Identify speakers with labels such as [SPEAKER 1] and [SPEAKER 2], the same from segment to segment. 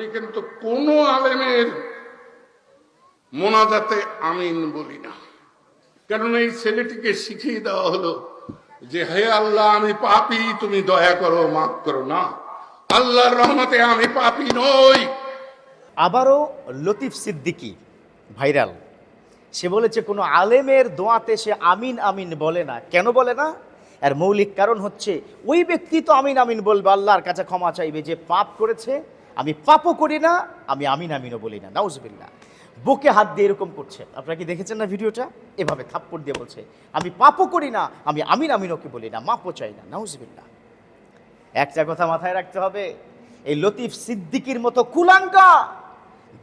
[SPEAKER 1] আমি কিন্তু কোনো আলেমের মোনাজাতে আমিন বলি না। কারণ এই ছেলেটিকে শিখিয়ে দেওয়া হলো যে, হে আল্লাহ, আমি পাপি, তুমি দয়া করো, মাফ করো না। আল্লাহর রহমতে আমি পাপি নই।
[SPEAKER 2] আবারও লতিফ সিদ্দিকি ভাইরাল। সে বলেছে, কোনো আলেমের দোয়াতে সে আমিন আমিন বলে না। কেন বলে না? এর মৌলিক কারণ হচ্ছে, ওই ব্যক্তি তো আমিন আমিন বলবে, আল্লাহর কাছে ক্ষমা চাইবে, যে পাপ করেছে আমি পাপও করি না, আমি আমিন আমিনও বলি না। নাউজবিল্লা বুকে হাত দিয়ে এরকম করছে। আপনারা কি দেখেছেন না ভিডিওটা? এভাবে থাপ্পড় দিয়ে বলছে, আমি পাপও করি না, আমি আমিন আমিনকে বলি না, মাপও চাই না। নাউজবিল্লা একটা কথা মাথায় রাখতে হবে, এই লতিফ সিদ্দিকির মতো কুলাঙ্গা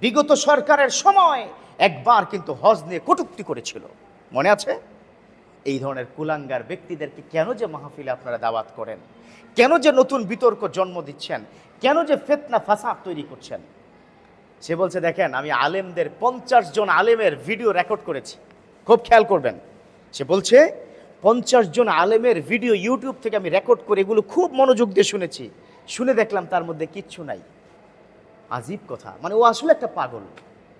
[SPEAKER 2] বিগত সরকারের সময় একবার কিন্তু হজ নিয়ে কটুক্তি করেছিল। মনে আছে? এই ধরনের কুলাঙ্গার ব্যক্তিদেরকে কেন যে মাহফিলে আপনারা দাওয়াত করেন? কেন যে নতুন বিতর্ক জন্ম দিচ্ছেন? কেন যে ফেতনা, ফাসাদ তৈরি করছেন? সে বলছে, দেখেন, আমি আলেমদের পঞ্চাশ জন আলেমের ভিডিও রেকর্ড করেছি। খুব খেয়াল করবেন। সে বলছে, পঞ্চাশ জন আলেমের ভিডিও ইউটিউব থেকে আমি রেকর্ড করে এগুলো খুব মনোযোগ দিয়ে শুনেছি। শুনে দেখলাম তার মধ্যে কিচ্ছু নাই। আজীব কথা। মানে ও আসলে একটা পাগল।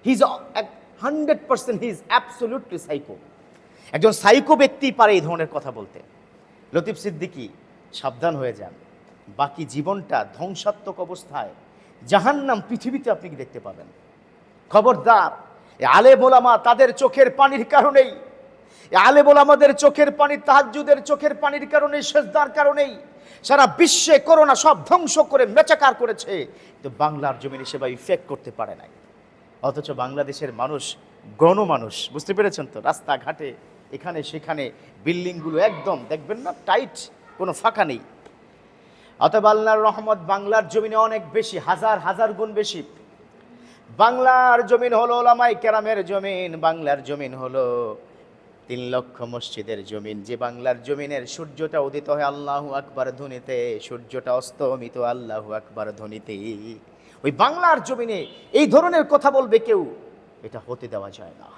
[SPEAKER 2] He's hundred percent he's absolutely psycho একজন সাইকো ব্যক্তি পারে এই ধরনের কথা বলতে। লতিফ সিদ্দিকি সাবধান হয়ে যান। বাকি জীবনটা ধ্বংসাত্মক অবস্থায় জাহান্নাম পৃথিবীতে আপনি দেখতে পাবেন? খবরদার আলে মোলামা তাদের চোখের পানির কারণেই আলে মোলামাদের চোখের পানি, তাহাজ্জুদের চোখের পানির কারণেই, সেজদার কারণেই সারা বিশ্বে করোনা সব ধ্বংস করে মেচাকার করেছে। তো বাংলার জমিনে সেবা ইফেক্ট করতে পারে নাই। অথচ বাংলাদেশের মানুষ গণমানুষ, বুঝতে পেরেছেন তো? রাস্তাঘাটে এখানে সেখানে বিল্ডিংগুলো একদম, দেখবেন না টাইট কোনো ফাঁকা নেই। অতএব আল্লাহর রহমত বাংলার জমিনে অনেক বেশি, হাজার হাজার গুণ বেশি। বাংলার জমিন হলো ওলামাই কেরামের জমিন, বাংলার জমিন হলো তিন লক্ষ মসজিদের জমিন। যে বাংলার জমিনের সূর্যটা উদিত হয় আল্লাহ আকবার ধ্বনিতে, সূর্যটা অস্তমিত, আল্লাহ আকবার ধ্বনিতে। ওই বাংলার জমিনে এই ধরনের কথা বলবে কেউ, এটা হতে দেওয়া যায় না।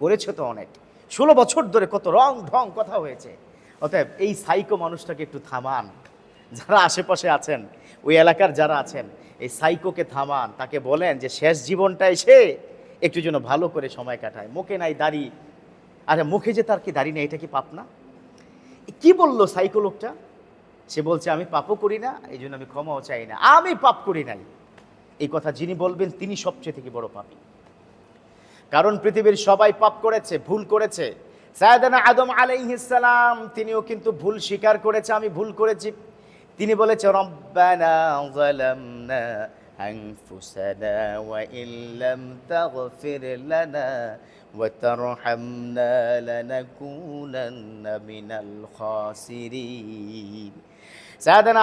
[SPEAKER 2] করেছে তো অনেক। ষোলো বছর ধরে কত রং ঢং কথা হয়েছে। অতএব এই সাইকো মানুষটাকে একটু থামান। যারা আশেপাশে আছেন, ওই এলাকার যারা আছেন, এই সাইকোকে থামান। তাকে বলেন যে, শেষ জীবনটা এসে একটু যেন ভালো করে সময় কাটায়। মুখে নাই দাড়ি। আরে, মুখে যে তার কি দাড়ি নেই, এটা কি পাপ না? কি বলল সাইকো লোকটা? সে বলছে, আমি পাপও করি না এই জন্য আমি ক্ষমাও চাই না। আমি পাপ করি নাই। এই কথা যিনি বলবেন, তিনি সবচেয়ে থেকে বড় পাপী। কারণ পৃথিবীর সবাই পাপ করেছে, ভুল করেছে। সায়দানা আদম আলাইহিসসালাম তিনিও কিন্তু ভুল স্বীকার করেছে, আমি ভুল করেছি। তিনি বলেছে, রব্বানা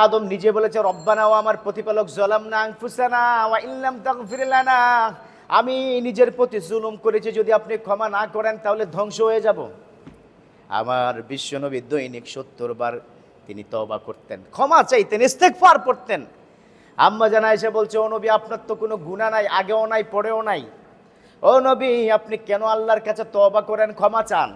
[SPEAKER 2] আদম নিজে বলেছে, রব্বানা ও আমার প্রতিপালক জলামনা আনফুসানা ওয়া ইল্লাম তাগফির লানা আমি নিজের প্রতি জুলুম করেছি, যদি আপনি ক্ষমা না করেন, তাহলে ধ্বংস হয়ে যাব। আমার বিশ্বনবী দৈনিক সত্তর বার তিনি তবা করতেন। ক্ষমা চাইতেন ইস্তেকফার পড়তেন আম্মা জানা এসে বলছে, ও নবী, আপনার তো কোনো গুণা নাই, আগেও নাই, পরেও নাই। ও নবী, আপনি কেন আল্লাহর কাছে তবা করেন, ক্ষমা চান?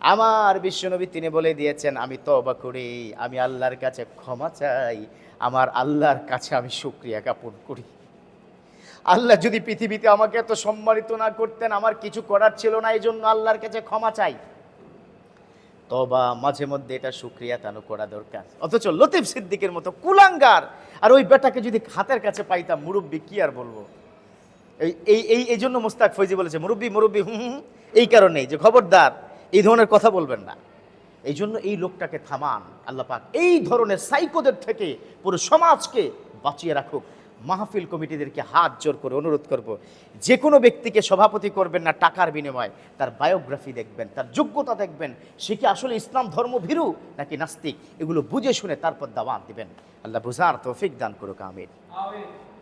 [SPEAKER 2] আমার বিশ্বনবী তিনি বলে দিয়েছেন, আমি তবা করি, আমি আল্লাহর কাছে ক্ষমা চাই, আমার আল্লাহর কাছে আমি শুক্রিয়া জ্ঞাপন করি। আল্লাহ যদি পৃথিবীতে আমাকে এত সম্মানিত না করতেন, আমার কিছু করার ছিল না এই জন্য আল্লাহর কাছে ক্ষমা চাই। তবা মাঝে মধ্যে এটা সুক্রিয়া তানো করা দরকার। অথচ লতিফ সিদ্দিকের মতো কুলাঙ্গার, আর ওই বেটাকে যদি হাতের কাছে পাইতাম, মুরব্বী কি আর বলব? এই এই এই জন্য মুস্তাক ফৈজি বলেছে, মুরব্বী মুরব্বী, হুম এই কারণেই যে খবরদার, এই ধরনের কথা বলবেন না। এই জন্য এই লোকটাকে থামান, আল্লাহ পাক, এই ধরনের সাইকোদের থেকে পুরো সমাজকে বাঁচিয়ে রাখুক। মাহফিল কমিটিদেরকে হাত জোর করে অনুরোধ করব যে কোনো ব্যক্তিকে সভাপতি করবেন না, টাকার বিনিময়ে তার বায়োগ্রাফি দেখবেন, তার যোগ্যতা দেখবেন, সে কি আসলে ইসলাম ধর্ম ভীরু নাকি নাস্তিক, এগুলো বুঝে শুনে তারপর দাওয়াত দিবেন। আল্লাহ বুঝার তৌফিক দান করুক আমির